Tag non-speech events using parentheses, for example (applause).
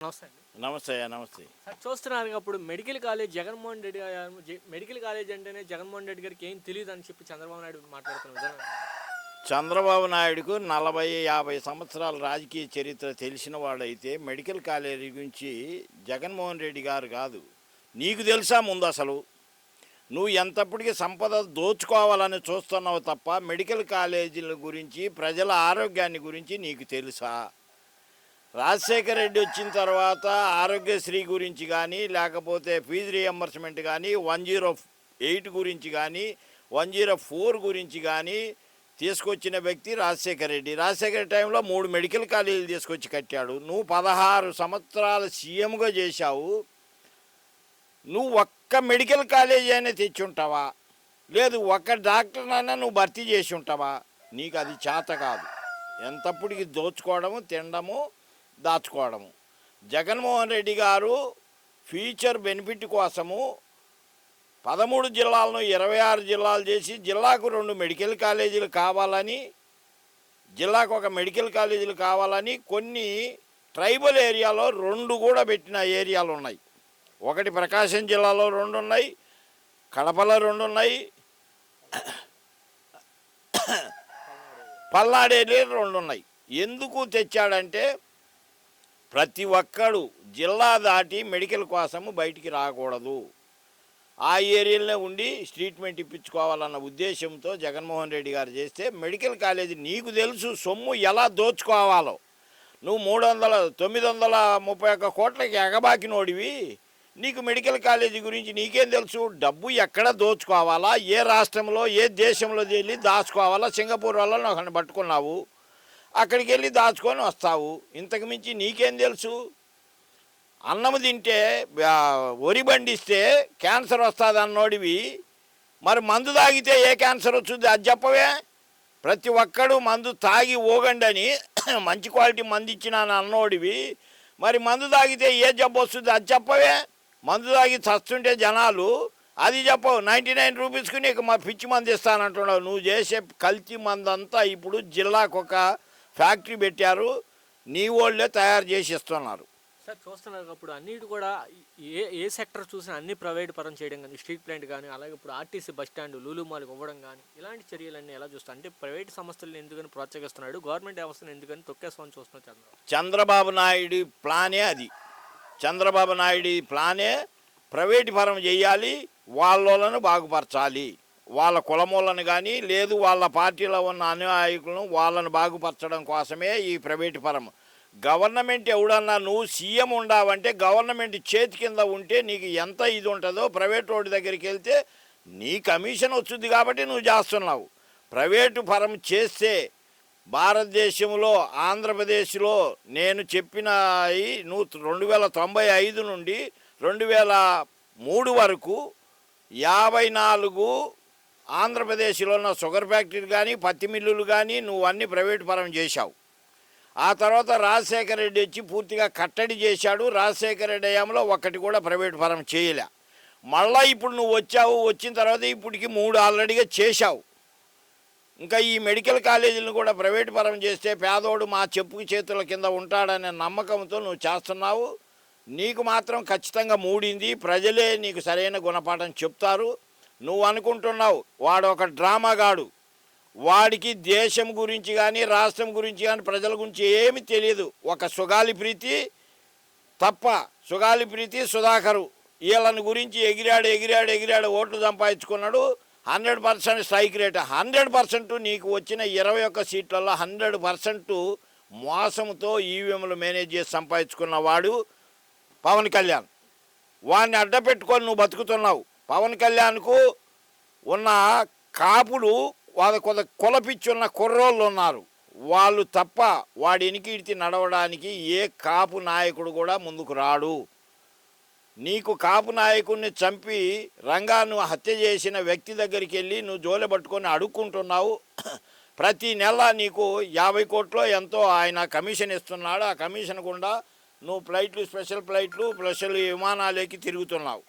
నమస్తే నమస్తే నమస్తే. సార్ చూస్తున్నారు అప్పుడు మెడికల్ కాలేజ్ జగన్మోహన్ రెడ్డి గారు మెడికల్ కాలేజ్ అంటేనే జగన్మోహన్ రెడ్డి గారికి ఏం తెలియదు అని చెప్పి చంద్రబాబు నాయుడు మాట్లాడుతున్న విధానం చంద్రబాబు నాయుడుకు నలభై యాభై సంవత్సరాల రాజకీయ చరిత్ర తెలిసిన వాడైతే మెడికల్ కాలేజీ గురించి జగన్మోహన్ రెడ్డి గారు కాదు. నీకు తెలుసా ముందు అసలు? నువ్వు ఎంతప్పటికీ సంపద దోచుకోవాలని చూస్తున్నావు తప్ప మెడికల్ కాలేజీల గురించి ప్రజల ఆరోగ్యాన్ని గురించి నీకు తెలుసా? రాజశేఖర రెడ్డి వచ్చిన తర్వాత ఆరోగ్యశ్రీ గురించి కానీ లేకపోతే ఫీజు రియంబర్స్మెంట్ కానీ వన్ జీరో ఎయిట్ గురించి కానీ వన్ జీరో ఫోర్ గురించి కానీ తీసుకొచ్చిన వ్యక్తి రాజశేఖర రెడ్డి. రాజశేఖర టైంలో మూడు మెడికల్ కాలేజీలు తీసుకొచ్చి కట్టాడు. నువ్వు పదహారు సంవత్సరాలు సీఎంగా చేశావు. నువ్వు ఒక్క మెడికల్ కాలేజీ అయినా తెచ్చి ఉంటావా లేదు ఒక్క డాక్టర్నైనా నువ్వు భర్తీ చేసి ఉంటావా? నీకు అది చేత కాదు. ఎంతప్పటికి దోచుకోవడము తినడము దాచుకోవడము. జగన్మోహన్ రెడ్డి గారు ఫ్యూచర్ బెనిఫిట్ కోసము పదమూడు జిల్లాలను ఇరవై ఆరు జిల్లాలు చేసి జిల్లాకు రెండు మెడికల్ కాలేజీలు కావాలని జిల్లాకు ఒక మెడికల్ కాలేజీలు కావాలని కొన్ని ట్రైబల్ ఏరియాలో రెండు కూడా పెట్టిన ఏరియాలు ఉన్నాయి. ఒకటి ప్రకాశం జిల్లాలో రెండు ఉన్నాయి కడపలో రెండు ఉన్నాయి పల్నాడేలి రెండు ఉన్నాయి. ఎందుకు తెచ్చాడంటే ప్రతి ఒక్కడు జిల్లా దాటి మెడికల్ కోసము బయటికి రాకూడదు. ఆ ఏరియాలోనే ఉండి ట్రీట్మెంట్ ఇప్పించుకోవాలన్న ఉద్దేశంతో జగన్మోహన్ రెడ్డి గారు చేస్తే మెడికల్ కాలేజీ నీకు తెలుసు సొమ్ము ఎలా దోచుకోవాలో. నువ్వు మూడు వందల తొమ్మిది వందల ముప్పై ఒక్క కోట్లకి ఎగబాకినోడివి. నీకు మెడికల్ కాలేజీ గురించి నీకేం తెలుసు? డబ్బు ఎక్కడ దోచుకోవాలా? ఏ రాష్ట్రంలో ఏ దేశంలో వెళ్ళి దాచుకోవాలా? సింగపూర్ వాళ్ళని ఒకరిని పట్టుకున్నావు. అక్కడికి వెళ్ళి దాచుకొని వస్తావు. ఇంతకు మించి నీకేం తెలుసు? అన్నం తింటే వరి బండిస్తే క్యాన్సర్ వస్తుంది అన్నోడివి మరి మందు తాగితే ఏ క్యాన్సర్ వచ్చింది అది చెప్పవే. ప్రతి ఒక్కడు మందు తాగి ఊగండి అని (coughs) మంచి క్వాలిటీ మందు ఇచ్చిన అన్నోడివి. మరి మందు తాగితే ఏ జబ్బు వస్తుంది? అది చెప్పవే. మందు తాగి చస్తుంటే జనాలు అది చెప్పవు. నైంటీ నైన్ రూపీస్కి నీకు మా పిచ్చి మంది ఇస్తానంటున్నావు. నువ్వు చేసే కల్తీ మందంతా ఇప్పుడు జిల్లాకు ఒక ఫ్యాక్టరీ పెట్టారు నీ వాళ్ళే తయారు చేసి ఇస్తున్నారు సార్ చూస్తున్నారు అప్పుడు అన్నిటి కూడా ఏ ఏ సెక్టర్ చూసినా అన్ని ప్రైవేట్ పరం చేయడం కానీ స్ట్రీట్ ప్లాంట్ కానీ అలాగే ఇప్పుడు ఆర్టీసీ బస్ స్టాండ్ లూలు మాల్కి ఇవ్వడం కానీ ఇలాంటి చర్యలన్నీ ఎలా చూస్తా అంటే ప్రైవేట్ సంస్థలను ఎందుకని ప్రోత్సహిస్తున్నాడు గవర్నమెంట్ వ్యవస్థను ఎందుకని తొక్కేస్తామని చూస్తున్నాడు చంద్రబాబు. చంద్రబాబు నాయుడు ప్లానే అది. చంద్రబాబు నాయుడు ప్లానే ప్రైవేట్ పరం చేయాలి వాళ్ళను బాగుపరచాలి. వాళ్ళ కులమూలను కానీ లేదు వాళ్ళ పార్టీలో ఉన్న అనుయాయకులను వాళ్ళను బాగుపరచడం కోసమే ఈ ప్రైవేట్ పరం గవర్నమెంట్ ఎవడన్నా నువ్వు సీఎం ఉండావంటే గవర్నమెంట్ చేతి కింద ఉంటే నీకు ఎంత ఇది ఉంటుందో ప్రైవేట్ రోడ్డు దగ్గరికి వెళ్తే నీ కమిషన్ వచ్చింది కాబట్టి నువ్వు చేస్తున్నావు. ప్రైవేటు పరం చేస్తే భారతదేశంలో ఆంధ్రప్రదేశ్లో నేను చెప్పిన నువ్వు రెండు వేల తొంభై ఐదు నుండి రెండు వేల మూడు వరకు యాభై నాలుగు ఆంధ్రప్రదేశ్లో ఉన్న షుగర్ ఫ్యాక్టరీలు కానీ పత్తి మిల్లులు కానీ నువ్వు అన్ని ప్రైవేట్ పరం చేశావు. ఆ తర్వాత రాజశేఖర రెడ్డి వచ్చి పూర్తిగా కట్టడి చేశాడు. రాజశేఖర రెడ్డి హయాంలో ఒక్కటి కూడా ప్రైవేట్ పరం చేయలే. మళ్ళీ ఇప్పుడు నువ్వు వచ్చావు వచ్చిన తర్వాత ఇప్పటికి మూడు ఆల్రెడీగా చేశావు. ఇంకా ఈ మెడికల్ కాలేజీలను కూడా ప్రైవేట్ పరం చేస్తే పేదోడు మా చెప్పుకు చేతుల కింద ఉంటాడనే నమ్మకంతో నువ్వు చేస్తున్నావు. నీకు మాత్రం ఖచ్చితంగా మూడింది. ప్రజలే నీకు సరైన గుణపాఠం చెప్తారు. నువ్వు అనుకుంటున్నావు వాడు ఒక డ్రామాగాడు. వాడికి దేశం గురించి కానీ రాష్ట్రం గురించి కానీ ప్రజల గురించి ఏమి తెలియదు. ఒక సుగాలి ప్రీతి తప్ప సుగాలి ప్రీతి సుధాకరు. వీళ్ళని గురించి ఎగిరాడు ఎగిరాడు ఎగిరాడు ఓట్లు సంపాదించుకున్నాడు. Hundred percent strike rate. Hundred percent నీకు వచ్చిన ఇరవై ఒక్క సీట్లలో హండ్రెడ్ పర్సెంట్ మోసంతో ఈవీఎంలు మేనేజ్ చేసి సంపాదించుకున్న వాడు పవన్ కళ్యాణ్. వాడిని అడ్డపెట్టుకొని నువ్వు బతుకుతున్నావు. పవన్ కళ్యాణ్కు ఉన్న కాపులు వాళ్ళ కొంత కులపిచ్చున్న కుర్రోళ్ళు ఉన్నారు వాళ్ళు తప్ప వాడి ఎనికిడితి నడవడానికి ఏ కాపు నాయకుడు కూడా ముందుకు రాడు. నీకు కాపు నాయకుడిని చంపి రంగాను హత్య చేసిన వ్యక్తి దగ్గరికి వెళ్ళి నువ్వు జోలె పట్టుకొని అడుక్కుంటున్నావు. ప్రతి నెల నీకు యాభై కోట్లో ఎంతో ఆయన కమిషన్ ఇస్తున్నాడు. ఆ కమిషన్ గుండా నువ్వు ఫ్లైట్లు స్పెషల్ ఫ్లైట్లు స్పెషల్ విమానాలు ఎక్కి తిరుగుతున్నావు.